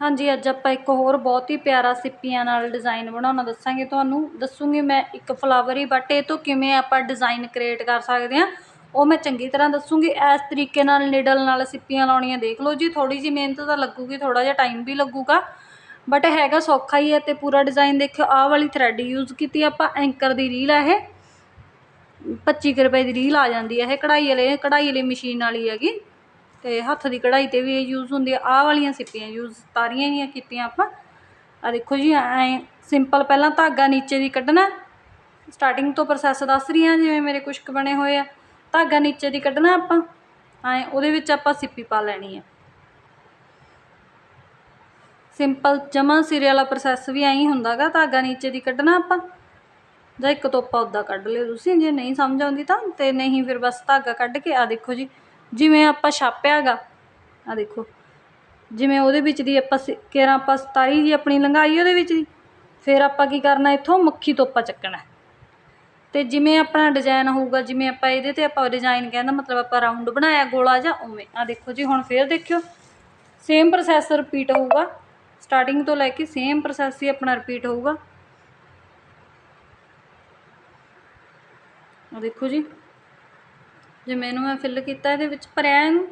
ਹਾਂਜੀ, ਅੱਜ ਆਪਾਂ ਇੱਕ ਹੋਰ ਬਹੁਤ ਹੀ ਪਿਆਰਾ ਸਿੱਪੀਆਂ ਨਾਲ ਡਿਜ਼ਾਈਨ ਬਣਾਉਣਾ ਦੱਸਾਂਗੇ ਤੁਹਾਨੂੰ। ਦੱਸੂਗੀ ਮੈਂ ਇੱਕ ਫਲਾਵਰੀ ਬਟ ਇਹ ਤੋਂ ਕਿਵੇਂ ਆਪਾਂ ਡਿਜ਼ਾਈਨ ਕ੍ਰੀਏਟ ਕਰ ਸਕਦੇ ਹਾਂ, ਉਹ ਮੈਂ ਚੰਗੀ ਤਰ੍ਹਾਂ ਦੱਸੂਗੀ। ਇਸ ਤਰੀਕੇ ਨਾਲ ਨਿਡਲ ਨਾਲ ਸਿੱਪੀਆਂ ਲਾਉਣੀਆਂ ਦੇਖ ਲਓ ਜੀ। ਥੋੜੀ ਜਿਹੀ ਮਿਹਨਤ ਤਾਂ ਲੱਗੂਗੀ ਥੋੜਾ ਜਿਹਾ ਟਾਈਮ ਵੀ ਲੱਗੂਗਾ। ਬਟ ਹੈਗਾ ਸੌਖਾ ਹੀ ਹੈ ਤੇ ਪੂਰਾ ਡਿਜ਼ਾਈਨ ਦੇਖਿਓ। ਆਹ ਵਾਲੀ ਥਰੈਡ ਯੂਜ਼ ਕੀਤੀ ਆਪਾਂ ਐਂਕਰ ਦੀ ਰੀਲ ਹੈ ਇਹ। 25 ਕੁ ਰੁਪਏ ਦੀ ਰੀਲ ਆ ਜਾਂਦੀ ਹੈ ਇਹ, ਕਢਾਈ ਵਾਲੇ, ਕਢਾਈ ਵਾਲੀ ਮਸ਼ੀਨ ਵਾਲੀ ਹੈਗੀ। ਅਤੇ ਹੱਥ ਦੀ ਕਢਾਈ ਤੇ ਵੀ ਇਹ ਯੂਜ਼ ਹੁੰਦੀ ਆ। ਆਹ ਵਾਲੀਆਂ ਸਿੱਪੀਆਂ ਯੂਜ਼ ਤਾਰੀਆਂ ਜਿਹੀਆਂ ਕੀਤੀਆਂ ਆਪਾਂ। ਆਹ ਦੇਖੋ ਜੀ, ਐਂ ਸਿੰਪਲ ਪਹਿਲਾਂ ਧਾਗਾ ਨੀਚੇ ਦੀ ਕੱਢਣਾ। ਸਟਾਰਟਿੰਗ ਤੋਂ ਪ੍ਰੋਸੈਸ ਦੱਸ ਰਹੀ ਹਾਂ ਜਿਵੇਂ ਮੇਰੇ ਕੁਛ ਕੁ ਬਣੇ ਹੋਏ ਆ। ਧਾਗਾ ਨੀਚੇ ਦੀ ਕੱਢਣਾ ਆਪਾਂ। ਐਂ ਉਹਦੇ ਵਿੱਚ ਆਪਾਂ ਸਿੱਪੀ ਪਾ ਲੈਣੀ ਹੈ ਸਿੰਪਲ ਜਮਾ ਸਿਰੇ ਵਾਲਾ ਪ੍ਰੋਸੈਸ ਵੀ ਐਂ ਹੀ ਹੁੰਦਾਗਾ, ਧਾਗਾ ਨੀਚੇ ਦੀ ਕੱਢਣਾ ਆਪਾਂ। ਜਾਂ ਇੱਕ ਤੋਪਾ ਉੱਦਾਂ ਕੱਢ ਲਿਓ ਤੁਸੀਂ, ਜੇ ਨਹੀਂ ਸਮਝ ਆਉਂਦੀ ਤਾਂ। ਤੇ ਨਹੀਂ ਫਿਰ ਬਸ ਧਾਗਾ ਕੱਢ ਕੇ ਆ ਦੇਖੋ ਜੀ। ਜਿਵੇਂ ਆਪਾਂ ਛਾਪਿਆ ਹੈਗਾ, ਆਹ ਦੇਖੋ, ਜਿਵੇਂ ਉਹਦੇ ਵਿੱਚ ਦੀ ਆਪਾਂ ਕੇਰਾਂ ਆਪਾਂ ਸਤਾਈ ਜੀ ਆਪਣੀ ਲੰਘਾਈ ਉਹਦੇ ਵਿੱਚ ਦੀ, ਫਿਰ ਆਪਾਂ ਕੀ ਕਰਨਾ ਇੱਥੋਂ ਮੱਖੀ ਤੋਪਾ ਚੱਕਣਾ। ਅਤੇ ਜਿਵੇਂ ਆਪਣਾ ਡਿਜ਼ਾਇਨ ਹੋਊਗਾ, ਜਿਵੇਂ ਆਪਾਂ ਇਹਦੇ ਤੇ ਆਪਾਂ ਡਿਜ਼ਾਇਨ ਕਹਿੰਦਾ ਮਤਲਬ ਆਪਾਂ ਰਾਊਂਡ ਬਣਾਇਆ ਗੋਲਾ ਜਾਂ ਉਵੇਂ। ਆਹ ਦੇਖੋ ਜੀ, ਹੁਣ ਫਿਰ ਦੇਖਿਓ ਸੇਮ ਪ੍ਰੋਸੈਸ ਰਿਪੀਟ ਹੋਊਗਾ। ਸਟਾਰਟਿੰਗ ਤੋਂ ਲੈ ਕੇ ਸੇਮ ਪ੍ਰੋਸੈਸ ਹੀ ਆਪਣਾ ਰਿਪੀਟ ਹੋਊਗਾ। ਆ ਦੇਖੋ ਜੀ। ਜਿਵੇਂ ਇਹਨੂੰ ਮੈਂ ਫਿਲ ਕੀਤਾ ਇਹਦੇ ਵਿੱਚ ਭਰਿਆ ਇਹਨੂੰ,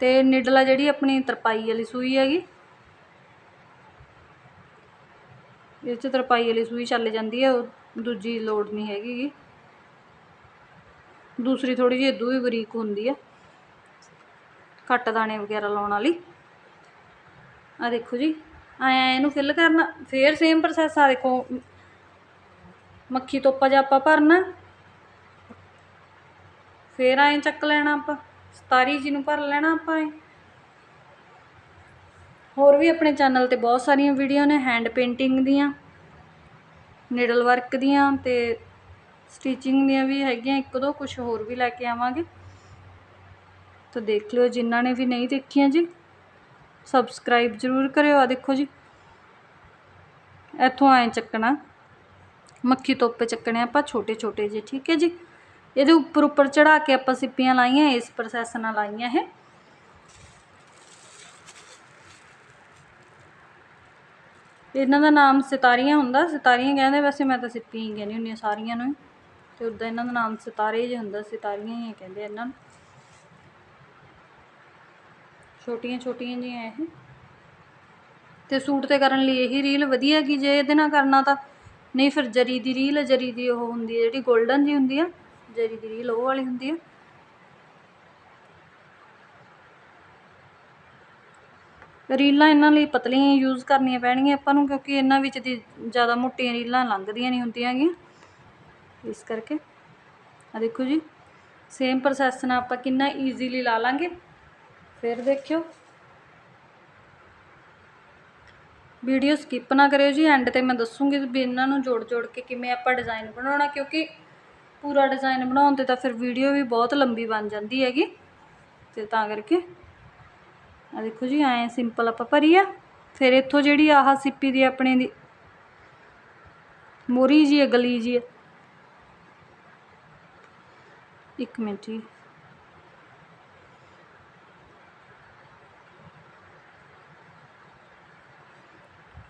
ਤੇ ਨਿਡਲਾ ਜਿਹੜੀ ਆਪਣੀ ਤਰਪਾਈ ਵਾਲੀ ਸੂਈ ਹੈਗੀ, ਇਹ ਚ ਤਰਪਾਈ ਵਾਲੀ ਸੂਈ ਚੱਲ ਜਾਂਦੀ ਹੈ, ਉਹ ਦੂਜੀ ਲੋੜ ਨਹੀਂ ਹੈਗੀ ਦੂਸਰੀ ਥੋੜੀ ਜਿਹੀ ਇਦੋਂ ਵੀ ਬਰੀਕ ਹੁੰਦੀ ਹੈ ਕੱਟ ਦਾਣੇ ਵਗੈਰਾ ਲਾਉਣ ਵਾਲੀ। ਆ ਦੇਖੋ ਜੀ ਆਇਆ ਇਹਨੂੰ ਫਿਲ ਕਰਨਾ, ਫੇਰ ਸੇਮ ਪ੍ਰੋਸੈਸ ਆ ਦੇਖੋ, ਮੱਖੀ ਤੋਪਾ ਜਿਹਾ ਆਪਾਂ ਭਰਨਾ। ਫੇਰ ਐਂ ਚੱਕ ਲੈਣਾ ਆਪਾਂ, ਸਤਾਰੀ ਜੀ ਨੂੰ ਭਰ ਲੈਣਾ ਆਪਾਂ ਐਂ ਹੋਰ ਵੀ ਆਪਣੇ ਚੈਨਲ ਤੇ ਬਹੁਤ ਸਾਰੀਆਂ ਵੀਡੀਓ ਨੇ ਹੈਂਡ ਪੇਂਟਿੰਗ ਦੀਆਂ ਨਿਡਲ ਵਰਕ ਦੀਆਂ ਤੇ ਸਟਿਚਿੰਗ ਦੀਆਂ ਵੀ ਹੈਗੀਆਂ, ਇੱਕ ਦੋ ਕੁਝ ਹੋਰ ਵੀ ਲੈ ਕੇ ਆਵਾਂਗੇ। ਤਾਂ ਦੇਖ ਲਿਓ, ਜਿਨ੍ਹਾਂ ਨੇ ਵੀ ਨਹੀਂ ਦੇਖੀਆਂ ਜੀ ਸਬਸਕ੍ਰਾਈਬ ਜ਼ਰੂਰ ਕਰਿਓ ਆ ਦੇਖੋ ਜੀ। ਇੱਥੋਂ ਐਂ ਚੱਕਣਾ, ਮੱਖੀ ਤੋਪੇ ਚੱਕਣੇ ਆਪਾਂ ਛੋਟੇ ਛੋਟੇ ਜਿਹੇ, ਠੀਕ ਹੈ ਜੀ? ਇਹਦੇ ਉੱਪਰ ਉੱਪਰ ਚੜਾ ਕੇ ਆਪਾਂ ਸਿੱਪੀਆਂ ਲਾਈਆਂ, ਇਸ ਪ੍ਰੋਸੈਸ ਨਾਲ ਲਾਈਆਂ ਇਹ। ਇਹਨਾਂ ਦਾ ਨਾਮ ਸਿਤਾਰੀਆਂ ਹੁੰਦਾ। ਸਿਤਾਰੀਆਂ ਕਹਿੰਦੇ, ਵੈਸੇ ਮੈਂ ਤਾਂ ਸਿੱਪੀਆਂ ਹੀ ਕਹਿੰਦੀ ਹੁੰਦੀ ਸਾਰੀਆਂ ਨੂੰ ਤੇ ਉਦਾਂ ਇਹਨਾਂ ਦਾ ਨਾਮ ਸਿਤਾਰੇ ਜਿਹਾ ਹੁੰਦਾ, ਸਿਤਾਰੀਆਂ ਹੀ ਕਹਿੰਦੇ ਇਹਨਾਂ ਨੂੰ। ਛੋਟੀਆਂ ਛੋਟੀਆਂ ਜਿਹੀਆਂ ਇਹ। ਤੇ ਸੂਟ ਤੇ ਕਰਨ ਲਈ ਇਹੀ ਰੀਲ ਵਧੀਆ ਕਿ ਜੇ ਇਹਦੇ ਨਾਲ ਕਰਨਾ ਤਾਂ ਨਹੀਂ ਫਿਰ ਜਰੀ ਦੀ ਰੀਲ ਜਰੀ ਦੀ ਉਹ ਹੁੰਦੀ ਹੈ ਜਿਹੜੀ 골ਡਨ ਜੀ ਹੁੰਦੀ ਆ। ਜਰੀ ਦੀ ਰੀਲ ਉਹ ਵਾਲੀ ਹੁੰਦੀ ਹੈ ਰੀਲਾਂ ਇਹਨਾਂ ਲਈ ਪਤਲੀਆਂ ਯੂਜ਼ ਕਰਨੀਆਂ ਪੈਣਗੀਆਂ ਆਪਾਂ ਨੂੰ, ਕਿਉਂਕਿ ਇਹਨਾਂ ਵਿੱਚ ਦੀ ਜ਼ਿਆਦਾ ਮੋਟੀਆਂ ਰੀਲਾਂ ਲੰਘਦੀਆਂ ਨਹੀਂ ਹੁੰਦੀਆਂ ਹੈਗੀਆਂ। ਇਸ ਕਰਕੇ। ਆ ਦੇਖੋ ਜੀ ਸੇਮ ਪ੍ਰੋਸੈਸ ਨਾਲ ਆਪਾਂ ਕਿੰਨਾ ਈਜ਼ੀਲੀ ਲਾ ਲਾਂਗੇ। ਫਿਰ ਦੇਖਿਓ। ਵੀਡੀਓ ਸਕਿਪ ਨਾ ਕਰਿਓ ਜੀ ਐਂਡ ਤੇ ਮੈਂ ਦੱਸੂਗੀ ਵੀ ਇਹਨਾਂ ਨੂੰ ਜੋੜ ਜੋੜ ਕੇ ਕਿਵੇਂ ਆਪਾਂ ਡਿਜ਼ਾਈਨ ਬਣਾਉਣਾ, ਕਿਉਂਕਿ ਪੂਰਾ ਡਿਜ਼ਾਈਨ ਬਣਾਉਣ ਤੇ ਤਾਂ ਫਿਰ ਵੀਡੀਓ ਵੀ ਬਹੁਤ ਲੰਬੀ ਬਣ ਜਾਂਦੀ ਹੈਗੀ। ਤੇ ਤਾਂ ਕਰਕੇ ਆ ਦੇਖੋ ਜੀ, ਐਂ ਸਿੰਪਲ ਆਪਾਂ ਭਰੀ ਆ ਫਿਰ ਇੱਥੋਂ ਜਿਹੜੀ ਆਹ ਸਿੱਪੀ ਦੀ ਆਪਣੇ ਦੀ ਮੋਰੀ ਜੀ ਗਲੀ ਜੀ ਇੱਕ ਮਿੰਟ ਜੀ।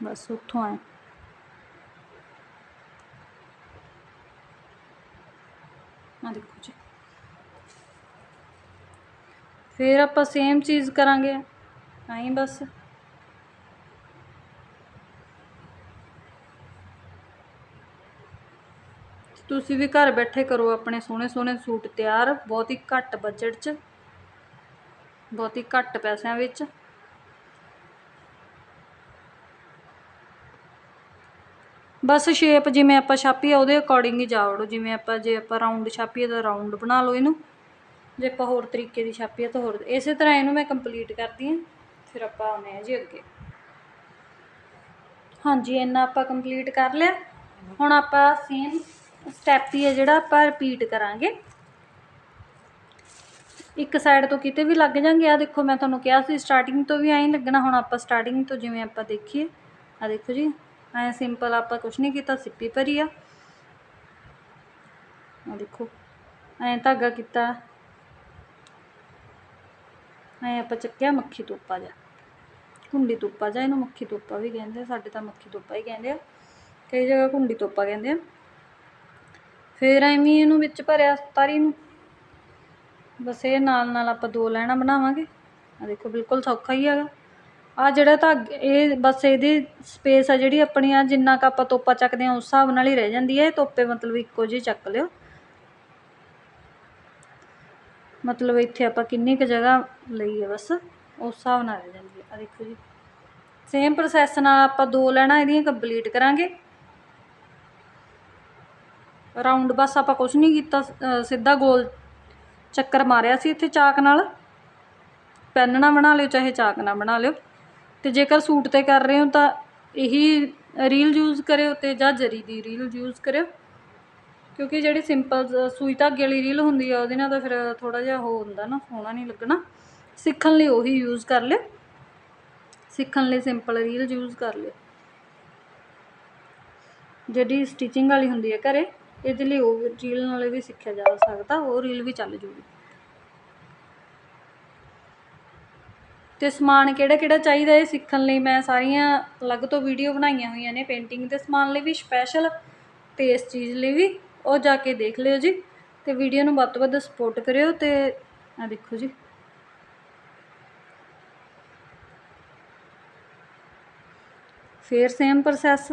ਬਸ ਉੱਥੋਂ ਆਏ ਆ ਦੇਖੋ ਜੀ। ਫਿਰ ਆਪਾਂ ਸੇਮ ਚੀਜ਼ ਕਰਾਂਗੇ। ਆਈ ਬਸ। ਤੁਸੀਂ ਵੀ ਘਰ ਬੈਠੇ ਕਰੋ ਆਪਣੇ ਸੋਹਣੇ ਸੋਹਣੇ ਸੂਟ ਤਿਆਰ, ਬਹੁਤ ਹੀ ਘੱਟ ਬਜਟ 'ਚ, ਬਹੁਤ ਹੀ ਘੱਟ ਪੈਸਿਆਂ ਵਿੱਚ। ਬਸ ਸ਼ੇਪ ਜਿਵੇਂ ਆਪਾਂ ਛਾਪੀ ਆ ਉਹਦੇ ਅਕੋਰਡਿੰਗ ਹੀ ਜਾ ਜਾਵੜੋ ਜਿਵੇਂ ਆਪਾਂ, ਜੇ ਆਪਾਂ ਰਾਊਂਡ ਛਾਪੀਏ ਤਾਂ ਰਾਊਂਡ ਬਣਾ ਲਓ ਇਹਨੂੰ। ਜੇ ਆਪਾਂ ਹੋਰ ਤਰੀਕੇ ਦੀ ਛਾਪੀਏ ਤਾਂ ਹੋਰ। ਇਸੇ ਤਰ੍ਹਾਂ ਇਹਨੂੰ ਮੈਂ ਕੰਪਲੀਟ ਕਰਦੀ ਹਾਂ। ਫਿਰ ਆਪਾਂ ਆਉਂਦੇ ਹਾਂ ਜੀ ਅੱਗੇ। ਹਾਂਜੀ, ਇੰਨਾ ਆਪਾਂ ਕੰਪਲੀਟ ਕਰ ਲਿਆ। ਹੁਣ ਆਪਾਂ ਸੇਮ ਸਟੈਪ ਹੀ ਹੈ ਜਿਹੜਾ ਆਪਾਂ ਰਿਪੀਟ ਕਰਾਂਗੇ। ਇੱਕ ਸਾਈਡ ਤੋਂ ਕਿਤੇ ਵੀ ਲੱਗ ਜਾਂਗੇ। ਆ ਦੇਖੋ, ਮੈਂ ਤੁਹਾਨੂੰ ਕਿਹਾ ਸੀ ਸਟਾਰਟਿੰਗ ਤੋਂ ਵੀ ਐਂ ਲੱਗਣਾ। ਹੁਣ ਆਪਾਂ ਸਟਾਰਟਿੰਗ ਤੋਂ ਜਿਵੇਂ ਆਪਾਂ ਦੇਖੀਏ। ਆ ਦੇਖੋ ਜੀ। ਐ ਸਿੰਪਲ ਆਪਾਂ ਕੁਝ ਨਹੀਂ ਕੀਤਾ, ਸਿੱਪੀ ਭਰੀ ਆ। ਆ ਦੇਖੋ, ਐ ਧਾਗਾ ਕੀਤਾ। ਐ ਆਪਾਂ ਚੱਕਿਆ ਮੱਖੀ ਤੋਪਾ ਜਾ ਕੁੰਡੀ ਤੋਪਾ ਜਾਂ ਇਹਨੂੰ ਮੱਖੀ ਤੋਪਾ ਵੀ ਕਹਿੰਦੇ ਸਾਡੇ ਤਾਂ ਮੱਖੀ ਤੋਪਾ ਹੀ ਕਹਿੰਦੇ ਆ। ਕਈ ਜਗ੍ਹਾ ਕੁੰਡੀ ਤੋਪਾ ਕਹਿੰਦੇ ਆ। ਫਿਰ ਐਵੇਂ ਇਹਨੂੰ ਵਿੱਚ ਭਰਿਆ ਤਾਰੀ ਨੂੰ। ਬਸ ਇਹ ਨਾਲ ਨਾਲ ਆਪਾਂ ਦੋ ਲੈਣਾ ਬਣਾਵਾਂਗੇ। ਆ ਦੇਖੋ, ਬਿਲਕੁਲ ਸੌਖਾ ਹੀ ਹੈਗਾ। ਆਹ ਜਿਹੜਾ ਤਾਂ ਇਹ ਬਸ ਇਹਦੀ ਸਪੇਸ ਆ ਜਿਹੜੀ ਆਪਣੀ ਆ ਜਿੰਨਾ ਕੁ ਆਪਾਂ ਤੋਪਾ ਚੱਕਦੇ ਹਾਂ, ਉਸ ਹਿਸਾਬ ਨਾਲ ਹੀ ਰਹਿ ਜਾਂਦੀ ਹੈ। ਤੋਪੇ ਮਤਲਬ ਇੱਕੋ ਜਿਹੇ ਚੱਕ ਲਿਓ। ਮਤਲਬ ਇੱਥੇ ਆਪਾਂ ਕਿੰਨੀ ਕੁ ਜਗ੍ਹਾ ਲਈ ਹੈ ਬਸ, ਉਸ ਹਿਸਾਬ ਨਾਲ ਰਹਿ ਜਾਂਦੀ ਹੈ। ਆ ਦੇਖੋ ਜੀ। ਸੇਮ ਪ੍ਰੋਸੈਸ ਨਾਲ ਆਪਾਂ ਦੋ ਲੈਣਾ, ਇਹਦੀਆਂ ਕੰਪਲੀਟ ਕਰਾਂਗੇ। ਰਾਉਂਡ ਬਸ ਆਪਾਂ ਕੁਝ ਨਹੀਂ ਕੀਤਾ ਸਿੱਧਾ ਗੋਲ ਚੱਕਰ ਮਾਰਿਆ ਸੀ ਇੱਥੇ ਚਾਕ ਨਾਲ। ਪੈਨ ਨਾਲ ਬਣਾ ਲਿਓ, ਚਾਹੇ ਚਾਕ ਨਾਲ ਬਣਾ ਲਿਓ। ਅਤੇ ਜੇਕਰ ਸੂਟ ਤੇ ਕਰ ਰਹੇ ਹੋ ਤਾਂ ਇਹੀ ਰੀਲ ਯੂਜ਼ ਕਰਿਓ ਅਤੇ ਜਾਂ ਜਰੀ ਦੀ ਰੀਲ ਯੂਜ਼ ਕਰਿਓ। ਕਿਉਂਕਿ ਜਿਹੜੀ ਸਿੰਪਲ ਸੂਈ ਧਾਗੇ ਵਾਲੀ ਰੀਲ ਹੁੰਦੀ ਆ, ਉਹਦੇ ਨਾਲ ਤਾਂ ਫਿਰ ਥੋੜ੍ਹਾ ਜਿਹਾ ਉਹ ਹੁੰਦਾ ਨਾ, ਸੋਹਣਾ ਨਹੀਂ ਲੱਗਣਾ। ਸਿੱਖਣ ਲਈ ਉਹੀ ਯੂਜ਼ ਕਰ ਲਿਓ। ਸਿੱਖਣ ਲਈ ਸਿੰਪਲ ਰੀਲ ਯੂਜ਼ ਕਰ ਲਿਓ। ਜਿਹੜੀ ਸਟਿਚਿੰਗ ਵਾਲੀ ਹੁੰਦੀ ਹੈ ਘਰੇ, ਇਹਦੇ ਲਈ ਉਹ ਰੀਲ ਨਾਲ ਵੀ ਸਿੱਖਿਆ ਜਾ ਸਕਦਾ, ਉਹ ਰੀਲ ਵੀ ਚੱਲ ਜੂਗੀ। ਅਤੇ ਸਮਾਨ ਕਿਹੜਾ ਕਿਹੜਾ ਚਾਹੀਦਾ ਇਹ ਸਿੱਖਣ ਲਈ? ਮੈਂ ਸਾਰੀਆਂ ਅਲੱਗ ਤੋਂ ਵੀਡੀਓ ਬਣਾਈਆਂ ਹੋਈਆਂ ਨੇ ਪੇਂਟਿੰਗ ਦੇ ਸਮਾਨ ਲਈ ਵੀ ਸਪੈਸ਼ਲ ਅਤੇ ਇਸ ਚੀਜ਼ ਲਈ ਵੀ, ਉਹ ਜਾ ਕੇ ਦੇਖ ਲਿਓ ਜੀ ਅਤੇ ਵੀਡੀਓ ਨੂੰ ਵੱਧ ਤੋਂ ਵੱਧ ਸਪੋਰਟ ਕਰਿਓ ਅਤੇ ਆ ਦੇਖੋ ਜੀ। ਫੇਰ ਸੇਮ ਪ੍ਰੋਸੈਸ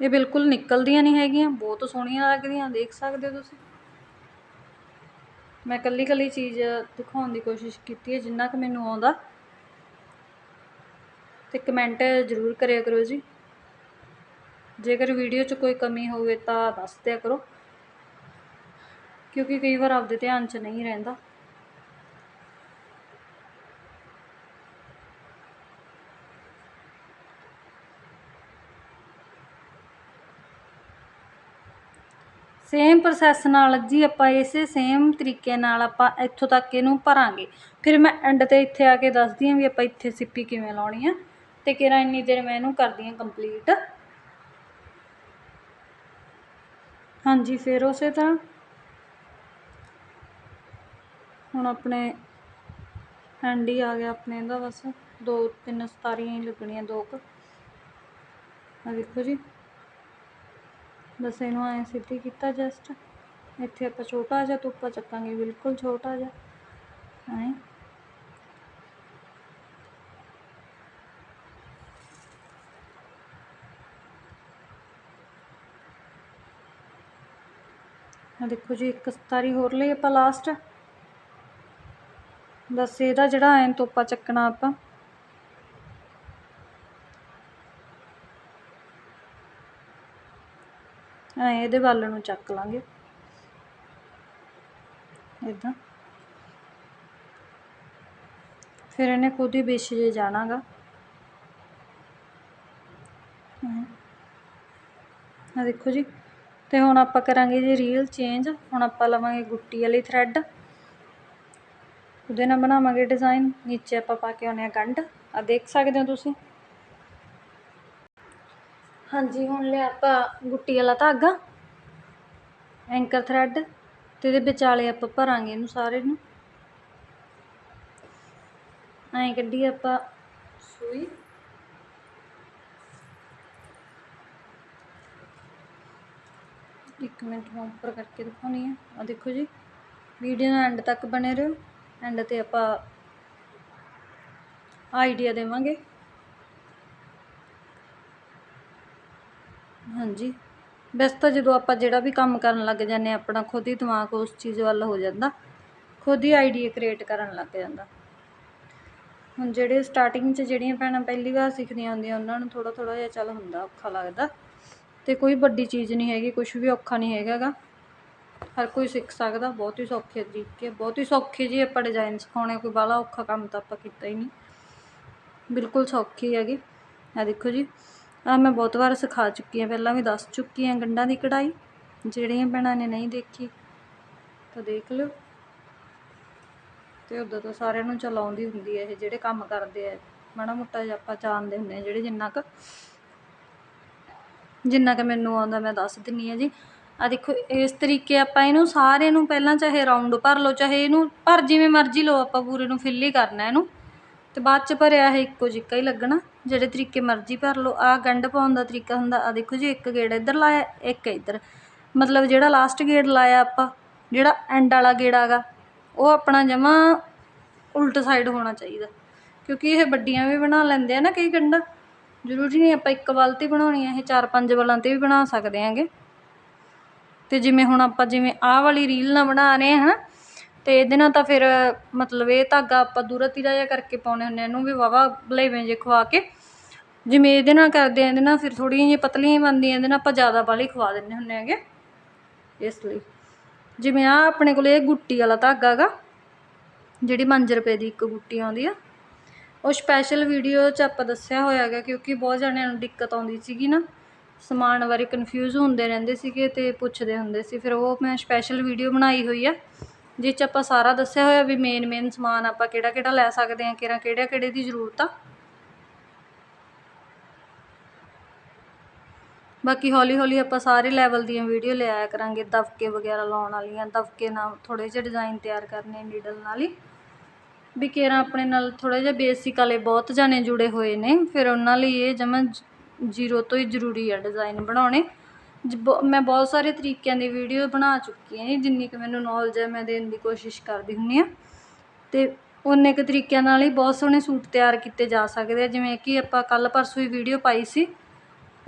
ਇਹ ਬਿਲਕੁਲ ਨਿਕਲਦੀਆਂ ਨਹੀਂ ਹੈਗੀਆਂ, ਬਹੁਤ ਸੋਹਣੀਆਂ ਲੱਗਦੀਆਂ, ਦੇਖ ਸਕਦੇ ਹੋ ਤੁਸੀਂ। ਮੈਂ ਕੱਲੀ ਕੱਲੀ ਚੀਜ਼ ਦਿਖਾਉਣ ਦੀ ਕੋਸ਼ਿਸ਼ ਕੀਤੀ ਹੈ, ਜਿੰਨਾ ਕੁ ਮੈਨੂੰ ਆਉਂਦਾ। ਤੇ ਕਮੈਂਟ ਜ਼ਰੂਰ ਕਰਿਆ ਕਰੋ ਜੀ। ਜੇਕਰ ਵੀਡੀਓ 'ਚ ਕੋਈ ਕਮੀ ਹੋਵੇ ਤਾਂ ਦੱਸ ਦਿਆ ਕਰੋ। ਕਿਉਂਕਿ ਕਈ ਵਾਰ ਆਪਦੇ ਧਿਆਨ 'ਚ ਨਹੀਂ ਰਹਿੰਦਾ। ਸੇਮ ਪ੍ਰੋਸੈਸ ਨਾਲ ਜੀ ਆਪਾਂ ਇਸੇ ਸੇਮ ਤਰੀਕੇ ਨਾਲ ਆਪਾਂ ਇੱਥੋਂ ਤੱਕ ਇਹਨੂੰ ਭਰਾਂਗੇ। ਫਿਰ ਮੈਂ ਐਂਡ ਤੇ ਇੱਥੇ ਆ ਕੇ ਦੱਸਦੀ ਹਾਂ ਵੀ ਆਪਾਂ ਇੱਥੇ ਸਿੱਪੀ ਕਿਵੇਂ ਲਾਉਣੀ ਆ ਤੇ ਕਿਰਾ ਇੰਨੀ ਦੇਰ ਮੈਂ ਇਹਨੂੰ ਕਰਦੀ ਹਾਂ ਕੰਪਲੀਟ ਹਾਂਜੀ, ਫਿਰ ਉਸੇ ਤਰ੍ਹਾਂ। ਹੁਣ ਆਪਣੇ ਐਂਡ ਹੀ ਆ ਗਿਆ ਆਪਣੇ ਦਾ ਬਸ। ਦੋ ਤਿੰਨ ਸਤਾਰੀਆਂ ਹੀ ਲੱਗਣੀਆਂ ਦੋ ਕੁ। ਆ ਦੇਖੋ ਜੀ। ਬਸ ਇਹਨੂੰ ਐਂ ਸਿੱਧੀ ਕੀਤਾ ਜਸਟ ਇੱਥੇ ਆਪਾਂ ਛੋਟਾ ਜਿਹਾ ਤੁੱਪਾ ਚੱਕਾਂਗੇ, ਬਿਲਕੁਲ ਛੋਟਾ ਜਿਹਾ। ਐ। ਆ ਦੇਖੋ ਜੀ, ਇੱਕ ਸਤਾਰੀ ਹੋਰ ਲਈ ਆਪਾਂ ਲਾਸਟ ਬਸ ਇਹਦਾ ਜਿਹੜਾ ਐਨ ਤੋਪਾ ਚੱਕਣਾ ਆਪਾਂ। ਇਹਦੇ ਵੱਲ ਨੂੰ ਚੱਕ ਲਾਂਗੇ। ਇਦਾਂ ਫਿਰ ਇਹਨੇ ਖੁਦ ਹੀ ਵਿਛ ਜੇ ਜਾਣਾਗਾ। ਆ ਦੇਖੋ ਜੀ, ਤੇ ਹੁਣ ਆਪਾਂ ਕਰਾਂਗੇ ਜੀ ਰੀਲ ਚੇਂਜ ਹੁਣ ਆਪਾਂ ਲਵਾਂਗੇ ਗੁੱਟੀ ਵਾਲੀ ਥਰੈਡ ਉਹਦੇ ਨਾਲ ਬਣਾਵਾਂਗੇ ਡਿਜ਼ਾਈਨ ਨੀਚੇ ਆਪਾਂ ਪਾ ਕੇ ਆਉਨੇ ਆ ਗੰਢ। ਆ ਦੇਖ ਸਕਦੇ ਹੋ ਤੁਸੀਂ। ਹਾਂਜੀ ਹੁਣ ਲਿਆ ਆਪਾਂ ਗੁੱਟੀ ਵਾਲਾ ਧਾਗਾ ਐਂਕਰ ਥਰੈਡ ਤੇ ਇਹਦੇ ਵਿਚਾਲੇ ਆਪਾਂ ਭਰਾਂਗੇ ਇਹਨੂੰ ਸਾਰੇ ਨੂੰ। ਐਂ ਕੱਢੀ ਆਪਾਂ। ਸੂਈ। ਇੱਕ ਮਿੰਟ ਮੈਂ ਉੱਪਰ ਕਰਕੇ ਦਿਖਾਉਣੀ ਹੈ ਆ ਦੇਖੋ ਜੀ ਵੀਡੀਓ ਨੂੰ ਐਂਡ ਤੱਕ ਬਣੇ ਰਹੋ। ਐਂਡ ਤੇ ਆਪਾਂ ਆਈਡੀਆ ਦੇਵਾਂਗੇ। ਹਾਂਜੀ। ਵੈਸੇ ਤਾਂ ਜਦੋਂ ਆਪਾਂ ਜਿਹੜਾ ਵੀ ਕੰਮ ਕਰਨ ਲੱਗ ਜਾਂਦੇ ਹਾਂ, ਆਪਣਾ ਖੁਦ ਹੀ ਦਿਮਾਗ ਉਸ ਚੀਜ਼ ਵੱਲ ਹੋ ਜਾਂਦਾ। ਖੁਦ ਹੀ ਆਈਡੀਆ ਕ੍ਰੀਏਟ ਕਰਨ ਲੱਗ ਜਾਂਦਾ। ਹੁਣ ਜਿਹੜੇ ਸਟਾਰਟਿੰਗ 'ਚ ਜਿਹੜੀਆਂ ਭੈਣਾਂ ਪਹਿਲੀ ਵਾਰ ਸਿੱਖਦੀਆਂ ਹੁੰਦੀਆਂ, ਉਹਨਾਂ ਨੂੰ ਥੋੜਾ ਥੋੜਾ ਜਿਹਾ ਚੱਲ ਹੁੰਦਾ, ਔਖਾ ਲੱਗਦਾ। ਤੇ ਕੋਈ ਵੱਡੀ ਚੀਜ਼ ਨਹੀਂ ਹੈਗੀ ਕੁਝ ਵੀ ਔਖਾ ਨਹੀਂ ਹੈਗਾ ਹਰ ਕੋਈ ਸਿੱਖ ਸਕਦਾ, ਬਹੁਤ ਹੀ ਸੌਖੇ ਤਰੀਕੇ, ਬਹੁਤ ਹੀ ਸੌਖੇ ਜੀ ਆਪਾਂ ਡਿਜ਼ਾਈਨ ਸਿਖਾਉਣੇ ਕੋਈ ਬਾਹਲਾ ਔਖਾ ਕੰਮ ਤਾਂ ਆਪਾਂ ਕੀਤਾ ਹੀ ਨਹੀਂ। ਬਿਲਕੁਲ ਸੌਖੀ ਹੈਗੀ। ਆ ਦੇਖੋ ਜੀ ਮੈਂ ਬਹੁਤ ਵਾਰ ਸਿਖਾ ਚੁੱਕੀ ਹਾਂ, ਪਹਿਲਾਂ ਵੀ ਦੱਸ ਚੁੱਕੀ ਹਾਂ ਗੰਢਾਂ ਦੀ ਕਢਾਈ, ਜਿਹੜੀਆਂ ਭੈਣਾਂ ਨੇ ਨਹੀਂ ਦੇਖੀ। ਤਾਂ ਦੇਖ ਲਿਓ। ਤੇ ਉਦੋਂ ਤੋਂ ਸਾਰਿਆਂ ਨੂੰ ਚਲਾਉਂਦੀ ਹੁੰਦੀ ਹੈ ਇਹ, ਜਿਹੜੇ ਕੰਮ ਕਰਦੇ ਆ। ਮਾੜਾ ਮੋਟਾ ਜਿਹਾ ਆਪਾਂ ਜਾਣਦੇ ਹੁੰਦੇ ਆ ਜਿਹੜੇ ਜਿੰਨਾ ਕੁ ਜਿੰਨਾ ਕੁ ਮੈਨੂੰ ਆਉਂਦਾ ਮੈਂ ਦੱਸ ਦਿੰਨੀ ਆ ਜੀ। ਆ ਦੇਖੋ, ਇਸ ਤਰੀਕੇ ਆਪਾਂ ਇਹਨੂੰ ਸਾਰੇ ਨੂੰ ਪਹਿਲਾਂ ਚਾਹੇ ਰਾਉਂਡ ਭਰ ਲਓ, ਚਾਹੇ ਇਹਨੂੰ ਭਰ ਜਿਵੇਂ ਮਰਜ਼ੀ ਲਓ, ਆਪਾਂ ਪੂਰੇ ਨੂੰ ਫਿੱਲ ਹੀ ਕਰਨਾ ਇਹਨੂੰ। ਤੇ ਬਾਅਦ ਚ ਭਰਿਆ ਇਹ ਇੱਕੋ ਜਿੱਕਾ ਹੀ ਲੱਗਣਾ। ਜਿਹੜੇ ਤਰੀਕੇ ਮਰਜ਼ੀ ਭਰ ਲਓ। ਆ ਗੰਢ ਪਾਉਣ ਦਾ ਤਰੀਕਾ ਹੁੰਦਾ ਆ ਦੇਖੋ ਜੀ, ਇੱਕ ਗੇੜ ਇੱਧਰ ਲਾਇਆ, ਇੱਕ ਇੱਧਰ। ਮਤਲਬ ਜਿਹੜਾ ਲਾਸਟ ਗੇੜ ਲਾਇਆ ਆਪਾਂ, ਜਿਹੜਾ ਐਂਡ ਵਾਲਾ ਗੇੜਾ ਹੈਗਾ ਉਹ ਆਪਣਾ ਜਮਾ ਉਲਟ ਸਾਈਡ ਹੋਣਾ ਚਾਹੀਦਾ। ਕਿਉਂਕਿ ਇਹ ਵੱਡੀਆਂ ਵੀ ਬਣਾ ਲੈਂਦੇ ਆ ਨਾ ਕਈ ਗੰਢਾਂ। ਜ਼ਰੂਰੀ ਨਹੀਂ ਆਪਾਂ ਇੱਕ ਵੱਲ ਤੇ ਬਣਾਉਣੀ ਆ, ਇਹ ਚਾਰ ਪੰਜ ਵੱਲਾਂ ਤੇ ਵੀ ਬਣਾ ਸਕਦੇ ਆਂਗੇ। ਤੇ ਜਿਵੇਂ ਹੁਣ ਆਪਾਂ ਜਿਵੇਂ ਆਹ ਵਾਲੀ ਰੀਲ ਨਾਲ ਬਣਾ ਰਹੇ ਹਾਂ ਅਤੇ ਇਹਦੇ ਨਾਲ ਤਾਂ ਫਿਰ, ਮਤਲਬ ਇਹ ਧਾਗਾ ਆਪਾਂ ਦੂਰਾ ਤੀਰਾ ਜਿਹਾ ਕਰਕੇ ਪਾਉਣੇ ਹੁੰਦੇ ਆ, ਇਹਨੂੰ ਵੀ ਵਾਹਵਾ ਬਲੇਵੇਂ ਜੇ ਖਵਾ ਕੇ। ਜਿਵੇਂ ਇਹਦੇ ਨਾਲ ਕਰਦੇ ਆ, ਇਹਦੇ ਨਾਲ ਫਿਰ ਥੋੜ੍ਹੀਆਂ ਜਿਹੀਆਂ ਪਤਲੀਆਂ ਹੀ ਬਣਦੀਆਂ, ਇਹਦੇ ਨਾਲ ਆਪਾਂ ਜ਼ਿਆਦਾ ਵਾਲੀ ਖਵਾ ਦਿੰਦੇ ਹੁੰਦੇ ਹੈਗੇ। ਇਸ ਲਈ। ਜਿਵੇਂ ਆਹ ਆਪਣੇ ਕੋਲ ਇਹ ਗੁੱਟੀ ਵਾਲਾ ਧਾਗਾ ਗਾ, ਜਿਹੜੀ ਪੰਜ ਰੁਪਏ ਦੀ ਇੱਕ ਗੁੱਟੀ ਆਉਂਦੀ ਆ। ਉਹ ਸਪੈਸ਼ਲ ਵੀਡੀਓ 'ਚ ਆਪਾਂ ਦੱਸਿਆ ਹੋਇਆ ਹੈਗਾ ਕਿਉਂਕਿ ਬਹੁਤ ਜਣਿਆਂ ਨੂੰ ਦਿੱਕਤ ਆਉਂਦੀ ਸੀਗੀ ਨਾ। ਸਮਾਨ ਬਾਰੇ ਕਨਫਿਊਜ਼ ਹੁੰਦੇ ਰਹਿੰਦੇ ਸੀਗੇ ਤੇ ਪੁੱਛਦੇ ਹੁੰਦੇ ਸੀ। ਫਿਰ ਉਹ ਮੈਂ ਸਪੈਸ਼ਲ ਵੀਡੀਓ ਬਣਾਈ ਹੋਈ ਆ। ਜਿਸ 'ਚ ਆਪਾਂ ਸਾਰਾ ਦੱਸਿਆ ਹੋਇਆ ਵੀ ਮੇਨ ਮੇਨ ਸਮਾਨ ਆਪਾਂ ਕਿਹੜਾ ਕਿਹੜਾ ਲੈ ਸਕਦੇ ਹਾਂ, ਕਿਹੜਾ, ਕਿਹੜੇ ਕਿਹੜੇ ਦੀ ਜ਼ਰੂਰਤ ਆ। ਬਾਕੀ ਹੌਲੀ ਹੌਲੀ ਆਪਾਂ ਸਾਰੇ ਲੈਵਲ ਦੀਆਂ ਵੀਡੀਓ ਲੈ ਆਇਆ ਕਰਾਂਗੇ, ਦਬਕੇ ਵਗੈਰਾ ਲਾਉਣ ਵਾਲੀਆਂ, ਦਬਕੇ ਨਾਲ ਥੋੜੇ ਜਿਹੇ ਡਿਜ਼ਾਈਨ ਤਿਆਰ ਕਰਨੇ ਨੀਡਲ ਨਾਲ ਹੀ। ਵੀ ਕੇਰਾਂ ਆਪਣੇ ਨਾਲ ਥੋੜਾ ਜਿਹਾ ਬੇਸਿਕ ਵਾਲੇ ਬਹੁਤ ਜਾਣੇ ਜੁੜੇ ਹੋਏ ਨੇ, ਫਿਰ ਉਹਨਾਂ ਲਈ ਇਹ ਜਮਾਂ ਜ਼ੀਰੋ ਤੋਂ ਹੀ ਜ਼ਰੂਰੀ ਆ ਡਿਜ਼ਾਈਨ ਬਣਾਉਣੇ। ਮੈਂ ਬਹੁਤ ਸਾਰੇ ਤਰੀਕਿਆਂ ਦੀ ਵੀਡੀਓ ਬਣਾ ਚੁੱਕੀ ਹਾਂ ਜੀ, ਜਿੰਨੀ ਕੁ ਮੈਨੂੰ ਨੌਲੇਜ ਹੈ ਮੈਂ ਦੇਣ ਦੀ ਕੋਸ਼ਿਸ਼ ਕਰਦੀ ਹੁੰਦੀ ਹਾਂ। ਅਤੇ ਉਨੇ ਕੁ ਤਰੀਕਿਆਂ ਨਾਲ ਹੀ ਬਹੁਤ ਸੋਹਣੇ ਸੂਟ ਤਿਆਰ ਕੀਤੇ ਜਾ ਸਕਦੇ ਆ ਜਿਵੇਂ ਕਿ ਆਪਾਂ ਕੱਲ੍ਹ ਪਰਸੋਂ ਹੀ ਵੀਡੀਓ ਪਾਈ ਸੀ।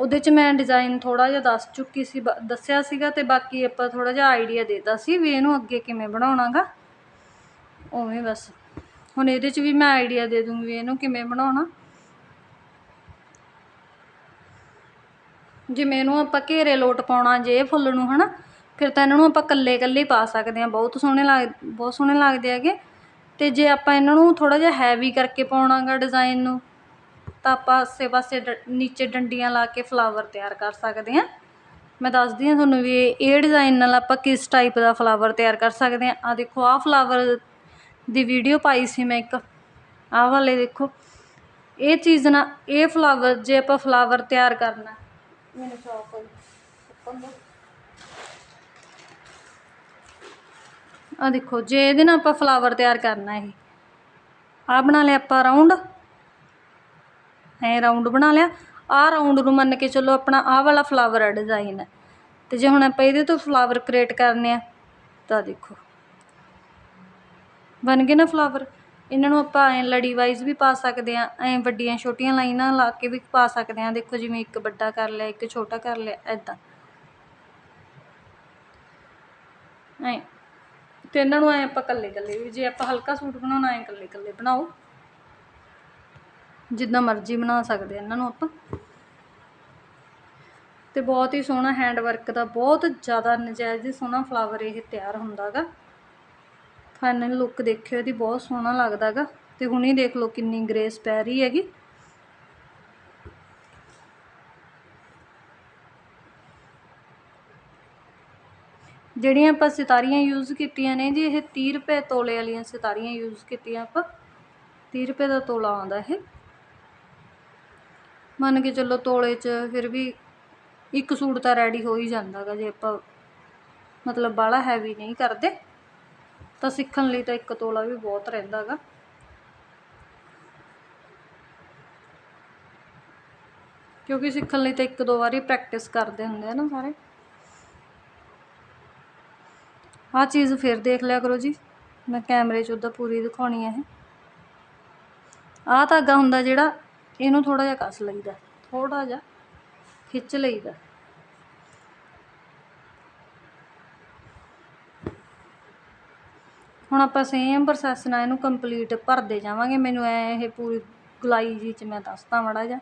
ਉਹਦੇ 'ਚ ਮੈਂ ਡਿਜ਼ਾਈਨ ਥੋੜ੍ਹਾ ਜਿਹਾ ਦੱਸ ਚੁੱਕੀ ਸੀ ਬ- ਦੱਸਿਆ ਸੀਗਾ ਅਤੇ ਬਾਕੀ ਆਪਾਂ ਥੋੜ੍ਹਾ ਜਿਹਾ ਆਈਡੀਆ ਦੇਤਾ ਸੀ ਵੀ ਇਹਨੂੰ ਅੱਗੇ ਕਿਵੇਂ ਬਣਾਉਣਾਗਾ। ਉਵੇਂ ਬਸ। ਹੁਣ ਇਹਦੇ 'ਚ ਵੀ ਮੈਂ ਆਈਡੀਆ ਦੇ ਦੂੰਗੀ ਵੀ ਇਹਨੂੰ ਕਿਵੇਂ ਬਣਾਉਣਾ। ਜਿਵੇਂ ਇਹਨੂੰ ਆਪਾਂ ਘੇਰੇ ਲੋਟ ਪਾਉਣਾ ਜੇ ਇਹ ਫੁੱਲ ਨੂੰ ਹੈ ਨਾ ਫਿਰ ਤਾਂ ਇਹਨਾਂ ਨੂੰ ਆਪਾਂ ਇਕੱਲੇ ਇਕੱਲੇ ਪਾ ਸਕਦੇ ਹਾਂ। ਬਹੁਤ ਸੋਹਣੇ ਲੱਗ, ਬਹੁਤ ਸੋਹਣੇ ਲੱਗਦੇ ਹੈਗੇ। ਅਤੇ ਜੇ ਆਪਾਂ ਇਹਨਾਂ ਨੂੰ ਥੋੜ੍ਹਾ ਜਿਹਾ ਹੈਵੀ ਕਰਕੇ ਪਾਉਣਾ ਗਾ ਡਿਜ਼ਾਇਨ ਨੂੰ, ਤਾਂ ਆਪਾਂ ਆਸੇ ਪਾਸੇ ਡ- ਨੀਚੇ ਡੰਡੀਆਂ ਲਾ ਕੇ ਫਲਾਵਰ ਤਿਆਰ ਕਰ ਸਕਦੇ ਹਾਂ। ਮੈਂ ਦੱਸਦੀ ਹਾਂ ਤੁਹਾਨੂੰ ਵੀ ਇਹ ਇਹ ਡਿਜ਼ਾਈਨ ਨਾਲ ਆਪਾਂ ਕਿਸ ਟਾਈਪ ਦਾ ਫਲਾਵਰ ਤਿਆਰ ਕਰ ਸਕਦੇ ਹਾਂ। ਆ ਦੇਖੋ, ਆਹ ਫਲਾਵਰ ਦੀ ਵੀਡੀਓ ਪਾਈ ਸੀ ਮੈਂ ਇੱਕ। ਆਹ ਵਾਲੇ ਦੇਖੋ। ਇਹ ਚੀਜ਼ ਨਾ, ਇਹ ਫਲਾਵਰ ਜੇ ਆਪਾਂ ਫਲਾਵਰ ਤਿਆਰ ਕਰਨਾ ਮੈਨੂੰ ਸ਼ੌਕ ਹੈ ਆ ਦੇਖੋ, ਜੇ ਇਹਦੇ ਨਾਲ ਆਪਾਂ ਫਲਾਵਰ ਤਿਆਰ ਕਰਨਾ ਇਹ। ਆ ਬਣਾ ਲਿਆ ਆਪਾਂ ਰਾਉਂਡ ਐ ਰਾਉਂਡ ਬਣਾ ਲਿਆ। ਆਹ ਰਾਉਂਡ ਨੂੰ ਮੰਨ ਕੇ ਚੱਲੋ ਆਪਣਾ ਆਹ ਵਾਲਾ ਫਲਾਵਰ ਹੈ ਡਿਜ਼ਾਈਨ ਤੇ ਜੇ ਹੁਣ ਆਪਾਂ ਇਹਦੇ ਤੋਂ ਫਲਾਵਰ ਕ੍ਰੀਏਟ ਕਰਨੇ ਆ, ਤਾਂ ਦੇਖੋ। ਬਣ ਗਏ ਨਾ ਫਲਾਵਰ ਇਹਨਾਂ ਨੂੰ ਆਪਾਂ ਐਂ ਲੜੀ ਵਾਈਜ਼ ਵੀ ਪਾ ਸਕਦੇ ਹਾਂ, ਐਂ ਵੱਡੀਆਂ ਛੋਟੀਆਂ ਲਾਈਨਾਂ ਲਾ ਕੇ ਵੀ ਪਾ ਸਕਦੇ ਹਾਂ। ਦੇਖੋ ਜਿਵੇਂ ਇੱਕ ਵੱਡਾ ਕਰ ਲਿਆ, ਇੱਕ ਛੋਟਾ ਕਰ ਲਿਆ ਐਦਾਂ ਐਂ। ਤੇ ਇਹਨਾਂ ਨੂੰ ਐਂ ਆਪਾਂ ਕੱਲੇ ਕੱਲੇ ਵੀ, ਜੇ ਆਪਾਂ ਹਲਕਾ ਸੂਟ ਬਣਾਉਣਾ, ਐ ਕੱਲੇ ਕੱਲੇ ਬਣਾਓ। ਜਿੱਦਾਂ ਮਰਜ਼ੀ ਬਣਾ ਸਕਦੇ ਇਹਨਾਂ ਨੂੰ ਆਪਾਂ। ਤੇ ਬਹੁਤ ਹੀ ਸੋਹਣਾ ਹੈਂਡ ਵਰਕ ਦਾ, ਬਹੁਤ ਜ਼ਿਆਦਾ ਨਜਾਇਜ਼ ਹੀ ਸੋਹਣਾ ਫਲਾਵਰ ਇਹ ਤਿਆਰ ਹੁੰਦਾ ਗਾ। ਫਾਈਨਲ ਲੁੱਕ ਦੇਖਿਓ, ਇਹਦੀ ਬਹੁਤ ਸੋਹਣਾ ਲੱਗਦਾ ਗਾ। ਤੇ ਹੁਣੇ ਦੇਖ ਲਓ ਕਿੰਨੀ ਗ੍ਰੇਸ ਪੈ ਰਹੀ ਹੈਗੀ। ਜਿਹੜੀਆਂ ਆਪਾਂ ਸਿਤਾਰੀਆਂ ਯੂਜ਼ ਕੀਤੀਆਂ ਨੇ ਜੀ, ਇਹ 30 ਰੁਪਏ ਤੋਲੇ ਵਾਲੀਆਂ ਸਿਤਾਰੀਆਂ ਯੂਜ਼ ਕੀਤੀਆਂ ਆਪਾਂ। 30 ਰੁਪਏ ਦਾ ਤੋਲਾ ਆਉਂਦਾ ਇਹ। ਮੰਨ ਕੇ ਚੱਲੋ ਤੋਲੇ 'ਚ ਫਿਰ ਵੀ ਇੱਕ ਸੂਟ ਤਾਂ ਰੈਡੀ ਹੋ ਹੀ ਜਾਂਦਾ ਗਾ ਜੇ ਆਪਾਂ ਮਤਲਬ ਬਾਹਲਾ ਹੈਵੀ ਨਹੀਂ ਕਰਦੇ। ਤਾਂ ਸਿੱਖਣ ਲਈ ਤਾਂ ਇੱਕ ਤੋਲਾ ਵੀ ਬਹੁਤ ਰਹਿੰਦਾ ਗਾ ਕਿਉਂਕਿ ਸਿੱਖਣ ਲਈ ਤਾਂ ਇੱਕ ਦੋ ਵਾਰੀ ਪ੍ਰੈਕਟਿਸ ਕਰਦੇ ਹੁੰਦੇ ਆ ਨਾ ਸਾਰੇ। ਆਹ ਚੀਜ਼ ਫਿਰ ਦੇਖ ਲਿਆ ਕਰੋ ਜੀ। ਮੈਂ ਕੈਮਰੇ 'ਚ ਉੱਦਾਂ ਪੂਰੀ ਦਿਖਾਉਣੀ ਹੈ ਇਹ। ਆਹ ਧਾਗਾ ਹੁੰਦਾ ਜਿਹੜਾ ਇਹਨੂੰ ਥੋੜਾ ਜਿਹਾ ਕੱਸ ਲਈਦਾ ਥੋੜਾ ਜਿਹਾ ਖਿੱਚ ਲਈਦਾ। ਹੁਣ ਆਪਾਂ ਸੇਮ ਪ੍ਰੋਸੈਸ ਨਾਲ ਇਹਨੂੰ ਕੰਪਲੀਟ ਭਰਦੇ ਜਾਵਾਂਗੇ। ਮੈਨੂੰ ਐ ਇਹ ਪੂਰੀ ਗੁਲਾਈ ਜੀ ਚ ਮੈਂ ਦੱਸਦਾ ਮੜਾ ਜਾ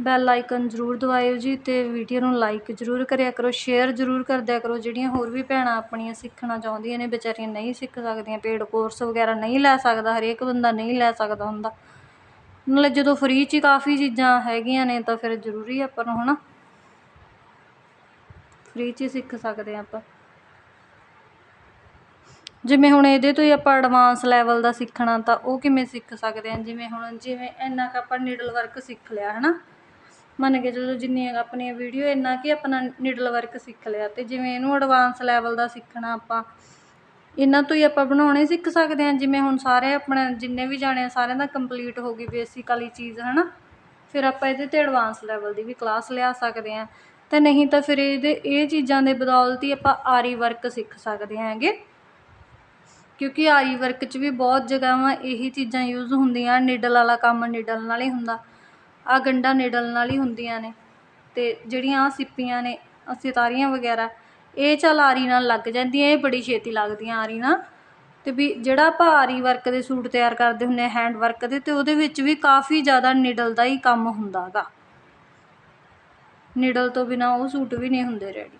ਬੈਲ ਆਈਕਨ ਜ਼ਰੂਰ ਦਬਾਇਓ ਜੀ ਤੇ ਵੀਡੀਓ ਨੂੰ ਲਾਈਕ ਜ਼ਰੂਰ ਕਰਿਆ ਕਰੋ। ਸ਼ੇਅਰ ਜ਼ਰੂਰ ਕਰਦਿਆ ਕਰੋ। ਜਿਹੜੀਆਂ ਹੋਰ ਵੀ ਭੈਣਾਂ ਆਪਣੀਆਂ ਸਿੱਖਣਾ ਚਾਹੁੰਦੀਆਂ ਨੇ, ਵਿਚਾਰੀਆਂ ਨਹੀਂ ਸਿੱਖ ਸਕਦੀਆਂ ਪੇਡ ਕੋਰਸ ਵਗੈਰਾ ਨਹੀਂ ਲੈ ਸਕਦਾ, ਹਰੇਕ ਬੰਦਾ ਨਹੀਂ ਲੈ ਸਕਦਾ ਹੁੰਦਾ। ਨਾਲੇ ਜਦੋਂ ਫ੍ਰੀ 'ਚ ਕਾਫੀ ਚੀਜ਼ਾਂ ਹੈਗੀਆਂ ਨੇ ਤਾਂ ਫਿਰ ਜ਼ਰੂਰੀ ਆਪਾਂ ਨੂੰ, ਹਨਾ? ਫ੍ਰੀ 'ਚ ਹੀ ਸਿੱਖ ਸਕਦੇ ਹਾਂ ਆਪਾਂ। ਜਿਵੇਂ ਹੁਣ ਇਹਦੇ ਤੋਂ ਹੀ ਆਪਾਂ ਐਡਵਾਂਸ ਲੈਵਲ ਦਾ ਸਿੱਖਣਾ, ਤਾਂ ਉਹ ਕਿਵੇਂ ਸਿੱਖ ਸਕਦੇ ਹਾਂ? ਜਿਵੇਂ ਹੁਣ ਜਿਵੇਂ ਇੰਨਾ ਕੁ ਆਪਾਂ ਨੀਡਲ ਵਰਕ ਸਿੱਖ ਲਿਆ ਹੈ ਨਾ ਮੰਨ ਕੇ ਚਲੋ ਜਿੰਨੀਆਂ ਕੁ ਆਪਣੀਆਂ ਵੀਡੀਓ ਇੰਨਾ ਕਿ ਆਪਣਾ ਨਿਡਲ ਵਰਕ ਸਿੱਖ ਲਿਆ। ਅਤੇ ਜਿਵੇਂ ਇਹਨੂੰ ਐਡਵਾਂਸ ਲੈਵਲ ਦਾ ਸਿੱਖਣਾ ਆਪਾਂ, ਇਹਨਾਂ ਤੋਂ ਹੀ ਆਪਾਂ ਬਣਾਉਣੇ ਸਿੱਖ ਸਕਦੇ ਹਾਂ। ਜਿਵੇਂ ਹੁਣ ਸਾਰੇ ਆਪਣੇ, ਜਿੰਨੇ ਵੀ ਜਾਣੇ ਆ, ਸਾਰਿਆਂ ਦਾ ਕੰਪਲੀਟ ਹੋ ਗਈ ਬੇਸਿਕਲੀ ਚੀਜ਼ ਹੈ ਨਾ ਫਿਰ ਆਪਾਂ ਇਹਦੇ 'ਤੇ ਐਡਵਾਂਸ ਲੈਵਲ ਦੀ ਵੀ ਕਲਾਸ ਲਿਆ ਸਕਦੇ ਹਾਂ। ਅਤੇ ਨਹੀਂ ਤਾਂ ਫਿਰ ਇਹਦੇ, ਇਹ ਚੀਜ਼ਾਂ ਦੇ ਬਦੌਲਤ ਹੀ ਆਪਾਂ ਆਰੀ ਵਰਕ ਸਿੱਖ ਸਕਦੇ ਹੈਗੇ। ਕਿਉਂਕਿ ਆਰੀ ਵਰਕ 'ਚ ਵੀ ਬਹੁਤ ਜਗ੍ਹਾਵਾਂ ਇਹੀ ਚੀਜ਼ਾਂ ਯੂਜ਼ ਹੁੰਦੀਆਂ, ਨਿਡਲ ਵਾਲਾ ਕੰਮ ਨਿਡਲ ਨਾਲ ਹੀ ਹੁੰਦਾ। ਆ ਗੰਢਾਂ ਨਿਡਲ ਨਾਲ ਹੀ ਹੁੰਦੀਆਂ ਨੇ। ਅਤੇ ਜਿਹੜੀਆਂ ਆ ਸਿੱਪੀਆਂ ਨੇ, ਸਿਤਾਰੀਆਂ ਵਗੈਰਾ, ਇਹ ਚੱਲ ਆਰੀ ਨਾਲ ਲੱਗ ਜਾਂਦੀਆਂ, ਇਹ ਬੜੀ ਛੇਤੀ ਲੱਗਦੀਆਂ ਆਰੀ ਨਾਲ। ਅਤੇ ਵੀ ਜਿਹੜਾ ਆਪਾਂ ਆਰੀ ਵਰਕ ਦੇ ਸੂਟ ਤਿਆਰ ਕਰਦੇ ਹੁੰਦੇ ਹਾਂ ਹੈਂਡ ਵਰਕ ਦੇ ਅਤੇ ਉਹਦੇ ਵਿੱਚ ਵੀ ਕਾਫੀ ਜ਼ਿਆਦਾ ਨਿਡਲ ਦਾ ਹੀ ਕੰਮ ਹੁੰਦਾ ਗਾ ਨਿਡਲ ਤੋਂ ਬਿਨਾ ਉਹ ਸੂਟ ਵੀ ਨਹੀਂ ਹੁੰਦੇ ਰੈਡੀ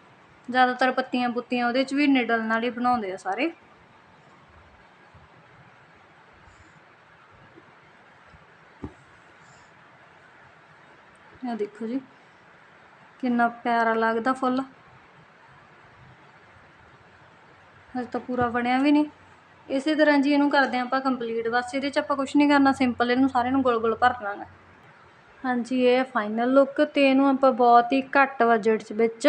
ਜ਼ਿਆਦਾਤਰ ਪੱਤੀਆਂ ਪੁੱਤੀਆਂ ਉਹਦੇ 'ਚ ਵੀ ਨਿਡਲ ਨਾਲ ਹੀ ਬਣਾਉਂਦੇ ਆ ਸਾਰੇ। ਇਹ ਦੇਖੋ ਜੀ, ਕਿੰਨਾ ਪਿਆਰਾ ਲੱਗਦਾ ਫੁੱਲ। ਹਜੇ ਤਾਂ ਪੂਰਾ ਬਣਿਆ ਵੀ ਨਹੀਂ। ਇਸੇ ਤਰ੍ਹਾਂ ਜੀ ਇਹਨੂੰ ਕਰਦੇ ਹਾਂ ਆਪਾਂ ਕੰਪਲੀਟ ਬਸ ਇਹਦੇ 'ਚ ਆਪਾਂ ਕੁਝ ਨਹੀਂ ਕਰਨਾ ਸਿੰਪਲ ਇਹਨੂੰ ਸਾਰੇ ਨੂੰ ਗੋਲ ਗੋਲ ਭਰਨਾ ਗਾ। ਹਾਂਜੀ, ਇਹ ਫਾਈਨਲ ਲੁੱਕ ਤੇ ਇਹਨੂੰ ਆਪਾਂ ਬਹੁਤ ਹੀ ਘੱਟ ਬਜਟ 'ਚ ਵਿੱਚ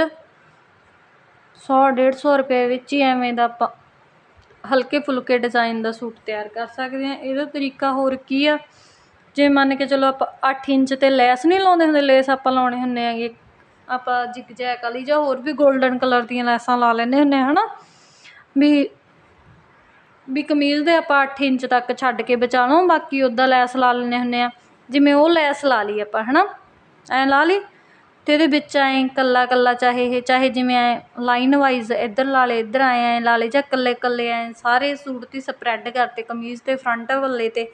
100 150 ਰੁਪਏ ਵਿੱਚ ਹੀ ਐਵੇਂ ਦਾ ਆਪਾਂ ਹਲਕੇ ਫੁਲਕੇ ਡਿਜ਼ਾਈਨ ਦਾ ਸੂਟ ਤਿਆਰ ਕਰ ਸਕਦੇ ਹਾਂ। ਇਹਦਾ ਤਰੀਕਾ ਹੋਰ ਕੀ ਆ? ਜੇ ਮੰਨ ਕੇ ਚਲੋ ਆਪਾਂ 8 ਇੰਚ ਤੇ ਲੈਸ ਨਹੀਂ ਲਾਉਂਦੇ ਹੁੰਦੇ, ਲੈਸ ਆਪਾਂ ਲਾਉਣੇ ਹੁੰਦੇ ਹੈਗੇ। ਆਪਾਂ ਜਿਗ ਜੈਕ ਵਾਲੀ ਜਾਂ ਹੋਰ ਵੀ 골ਡਨ ਕਲਰ ਦੀਆਂ ਲੈਸਾਂ ਲਾ ਲੈਂਦੇ ਹੁੰਦੇ ਹਾਂ, ਹਨਾ? ਵੀ ਵੀ ਕਮੀਜ਼ ਦੇ ਆਪਾਂ 8 ਇੰਚ ਤੱਕ ਛੱਡ ਕੇ ਬਚਾ ਲਓ ਬਾਕੀ ਉੱਦਾਂ ਲੈਸ ਲਾ ਲੈਂਦੇ ਹੁੰਦੇ ਆ ਜਿਵੇਂ ਉਹ ਲੈਸ ਲਾ ਲਈ ਆਪਾਂ ਹੈ ਨਾ ਐਂ ਲਾ ਲਈ ਅਤੇ ਇਹਦੇ ਵਿੱਚ ਐਂ ਇਕੱਲਾ ਇਕੱਲਾ ਚਾਹੇ ਇਹ, ਚਾਹੇ ਜਿਵੇਂ ਐਂ ਲਾਈਨ ਵਾਈਜ਼ ਇੱਧਰ ਲਾ ਲਏ, ਇੱਧਰ ਐਂ ਐਂ ਲਾ ਲਏ ਜਾਂ ਇਕੱਲੇ ਇਕੱਲੇ ਐਂ, ਸਾਰੇ ਸੂਟ 'ਤੇ ਸਪਰੈਡ ਕਰਤੇ ਕਮੀਜ਼ ਦੇ ਫਰੰਟ ਵੱਲੇ 'ਤੇ।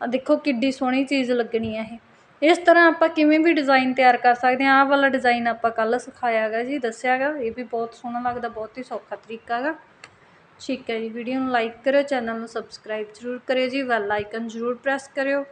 ਆ ਦੇਖੋ ਕਿੱਡੀ ਸੋਹਣੀ ਚੀਜ਼ ਲੱਗਣੀ ਆ ਇਹ। ਇਸ ਤਰ੍ਹਾਂ ਆਪਾਂ ਕਿਵੇਂ ਵੀ ਡਿਜ਼ਾਈਨ ਤਿਆਰ ਕਰ ਸਕਦੇ ਹਾਂ। ਆਹ ਵਾਲਾ ਡਿਜ਼ਾਈਨ ਆਪਾਂ ਕੱਲ੍ਹ ਸਿਖਾਇਆ ਹੈਗਾ ਜੀ, ਦੱਸਿਆ ਹੈਗਾ। ਇਹ ਵੀ ਬਹੁਤ ਸੋਹਣਾ ਲੱਗਦਾ, ਬਹੁਤ ਹੀ ਸੌਖਾ ਤਰੀਕਾ ਹੈਗਾ। ਠੀਕ ਹੈ ਜੀ ਵੀਡੀਓ ਨੂੰ ਲਾਈਕ ਕਰਿਓ ਚੈਨਲ ਨੂੰ ਸਬਸਕ੍ਰਾਈਬ ਜ਼ਰੂਰ ਕਰਿਓ ਜੀ। ਬੈਲ ਆਈਕਨ ਜ਼ਰੂਰ ਪ੍ਰੈਸ ਕਰਿਓ।